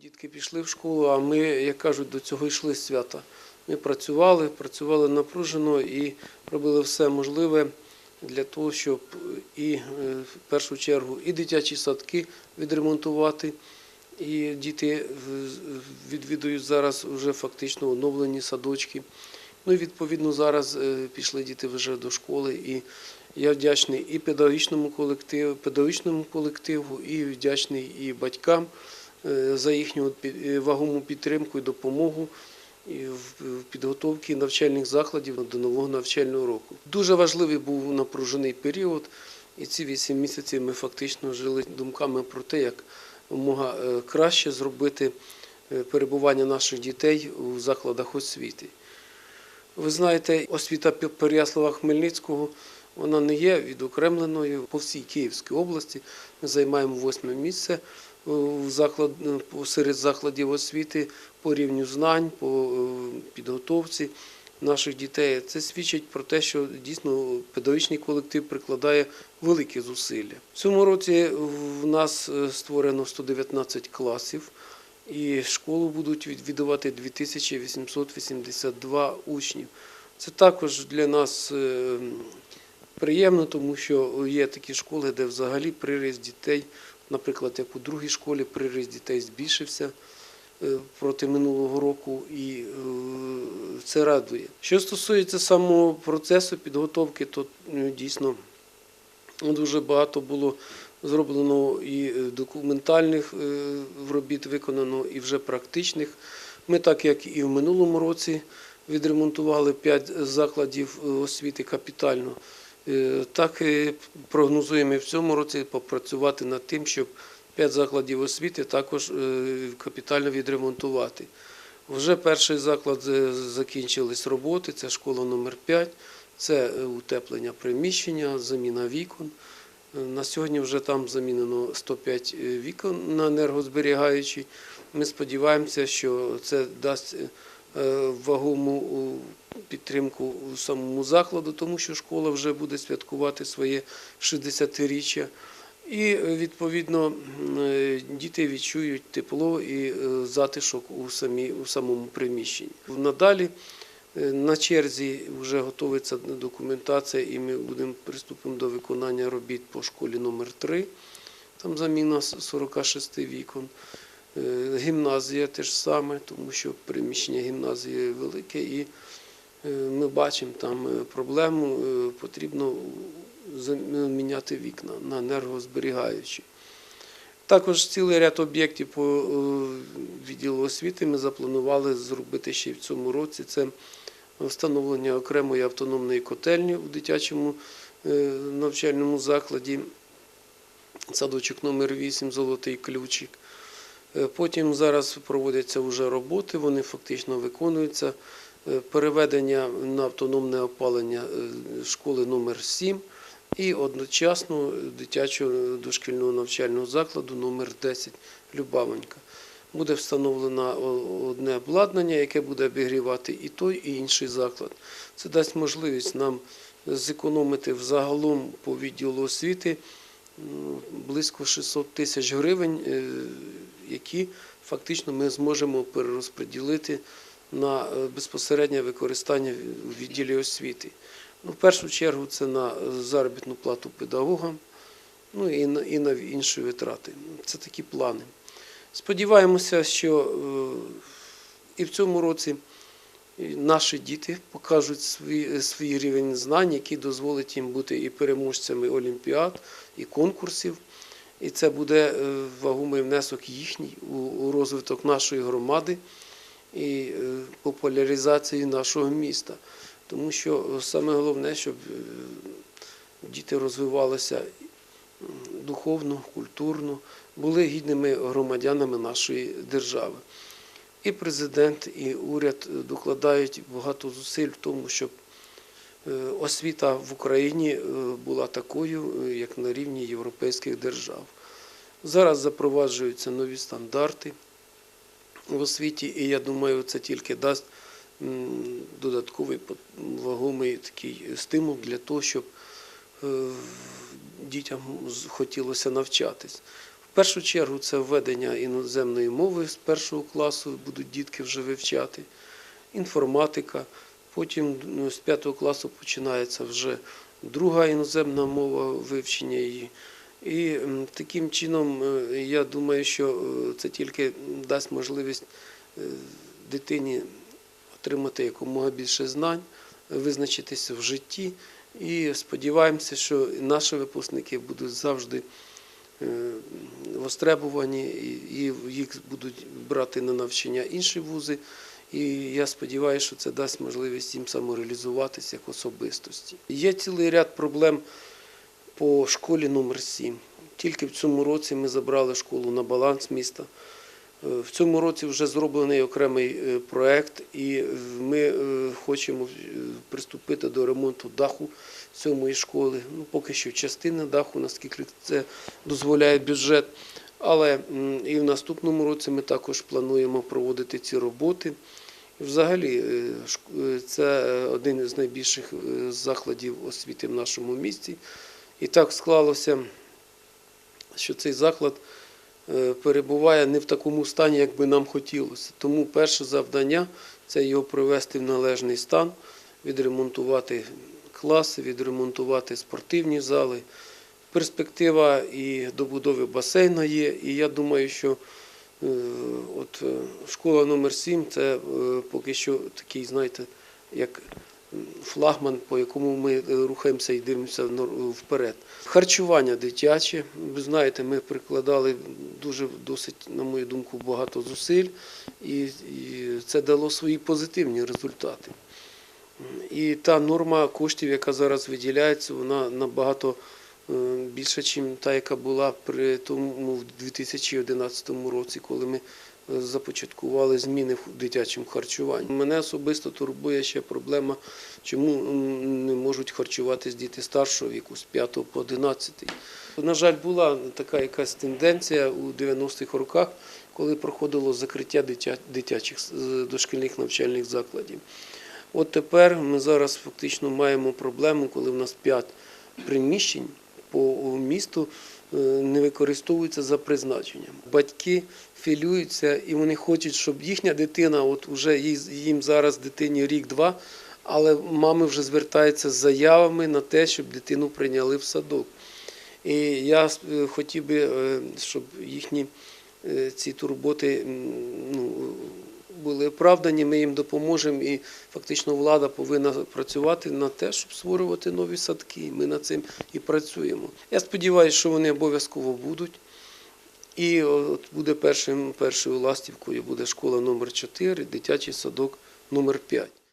Дітки пішли в школу, а ми, як кажуть, до цього йшли свята. Ми працювали, працювали напружено і робили все можливе для того, щоб і е, в першу чергу і дитячі садки відремонтувати. І діти відвідують зараз вже фактично оновлені садочки. Ну і відповідно зараз е, пішли діти вже до школи. І я вдячний і педагогічному колективу, педагогічному колективу, і вдячний і батькам за їхню е, вагому підтримку і допомогу в підготовці навчальних закладів до нового навчального року. Дуже важливий був напружений період, і ці вісім місяців ми фактично жили думками про те, як мога краще зробити е, перебування наших дітей у закладах освіти. Ви знаєте, освіта Переяслава Хмельницького вона не є відокремленою по всій Київській області. Ми займаємо восьме місце е, в заклад, е, серед закладів освіти по рівню знань, по е, підготовці наших дітей. Це свідчить про те, що дійсно педагогічний колектив прикладає великі зусилля. В цьому році в нас е, створено 119 класів. І школу будуть відвідувати 2882 учнів. Це також для нас е, приємно, тому що є такі школи, де взагалі приріст дітей, наприклад, як у другій школі приріст дітей збільшився е, проти минулого року, і е, це радує. Що стосується самого процесу підготовки, то е, дійсно дуже багато було зроблено і е, документальних робіт виконано, і вже практичних. Ми, так як і в минулому році, відремонтували 5 закладів освіти капітально. Е, Так і прогнозуємо і в цьому році попрацювати над тим, щоб 5 закладів освіти також е, капітально відремонтувати. Вже перший заклад е, закінчились роботи, це школа номер 5 це утеплення приміщення, заміна вікон. На сьогодні вже там замінено 105 вікон на енергозберігаючі. Ми сподіваємося, що це дасть вагому е, підтримку у самому закладу, тому що школа вже буде святкувати своє 60-річчя. І е, відповідно е, діти відчують тепло і затишок у, самі, у самому приміщенні. Надалі на черзі вже готується документація, і ми будемо приступимо до виконання робіт по школі номер 3 Там заміна 46 вікон. Е, Гімназія теж саме, тому що приміщення гімназії велике, і е, ми бачимо там е, проблему, потрібно заміняти вікна на енергозберігаючі. Також цілий ряд об'єктів по відділу освіти ми запланували зробити ще й в цьому році. Це встановлення окремої автономної котельні у дитячому навчальному закладі, садочок номер 8 Золотий ключик. Е, Потім зараз проводяться вже роботи, вони фактично виконуються. Е, Переведення на автономне опалення е, школи номер 7 і одночасно дитячого дошкільного навчального закладу номер 10 Любавонька. Буде встановлено одне обладнання, яке буде обігрівати і той, і інший заклад. Це дасть можливість нам зекономити взагалом по відділу освіти близько 600 тисяч гривень, які фактично ми зможемо перерозподілити на е, безпосереднє використання в відділі освіти. Ну, в першу чергу це на е, заробітну плату педагогам, ну і на, і на інші витрати. Це такі плани. Сподіваємося, що е, і в цьому році наші діти покажуть свій, свій рівень знань, який дозволить їм бути і переможцями олімпіад, і конкурсів. І це буде е, вагомий внесок їхній у, розвиток нашої громади і е, популяризації нашого міста. Тому що саме головне, щоб е, діти розвивалися духовно, культурно, були гідними громадянами нашої держави. І президент, і уряд докладають багато зусиль в тому, щоб освіта в Україні е, була такою, е, як на рівні європейських держав. Зараз запроваджуються нові стандарти в освіті, і я думаю, це тільки дасть додатковий вагомий такий стимул для того, щоб е, дітям хотілося навчатись. В першу чергу це введення іноземної мови з першого класу будуть дітки вже вивчати, інформатика. Потім ну, з п'ятого класу починається вже друга іноземна мова вивчення її. І таким чином, е, я думаю, що е, це тільки дасть можливість е, дитині отримати якомога більше знань, визначитися в житті. І сподіваємося, що наші випускники будуть завжди востребувані, і їх будуть брати на навчання інші вузи. І я сподіваюся, що це дасть можливість їм самореалізуватися як особистості. Є цілий ряд проблем по школі номер 7 Тільки в цьому році ми забрали школу на баланс міста. Е, В цьому році вже зроблений окремий е, проект, і ми е, хочемо е, приступити до ремонту даху сьомої школи. Ну, поки що частина даху, наскільки це дозволяє бюджет. Але і в наступному році ми також плануємо проводити ці роботи. Взагалі, е, е, це один із найбільших е, закладів освіти в нашому місті. І так склалося, що цей заклад перебуває не в такому стані, як би нам хотілося. Тому перше завдання це його привести в належний стан, відремонтувати класи, відремонтувати спортивні зали. Перспектива і добудови басейна є. І я думаю, що от е, школа номер 7 це е, поки що такий, знаєте, як флагман, по якому ми е, рухаємося і дивимося вперед. Харчування дитяче. Ви знаєте, ми прикладали дуже досить, на мою думку, багато зусиль, і, це дало свої позитивні результати. І та норма коштів, яка зараз виділяється, вона набагато е, більша, ніж та, яка була при тому в 2011 році, коли ми е, започаткували зміни в дитячому харчуванні. Мене особисто турбує ще проблема, чому не можуть харчуватись діти старшого віку з 5 по 11. На жаль, була така якась тенденція у 90-х роках, коли проходило закриття дитячих е, дошкільних навчальних закладів. От тепер ми зараз фактично маємо проблему, коли в нас 5 приміщень по місту е, не використовуються за призначенням. Батьки філюються і вони хочуть, щоб їхня дитина, от вже їм зараз дитині рік-два, але мами вже звертаються з заявами на те, щоб дитину прийняли в садок. І я е, хотів би, е, щоб їхні ці турботи ну, були оправдані, ми їм допоможемо, і фактично влада повинна працювати на те, щоб створювати нові садки. Ми над цим і працюємо. Я сподіваюся, що вони обов'язково будуть. І от буде першим, першою ластівкою буде школа номер 4 дитячий садок номер 5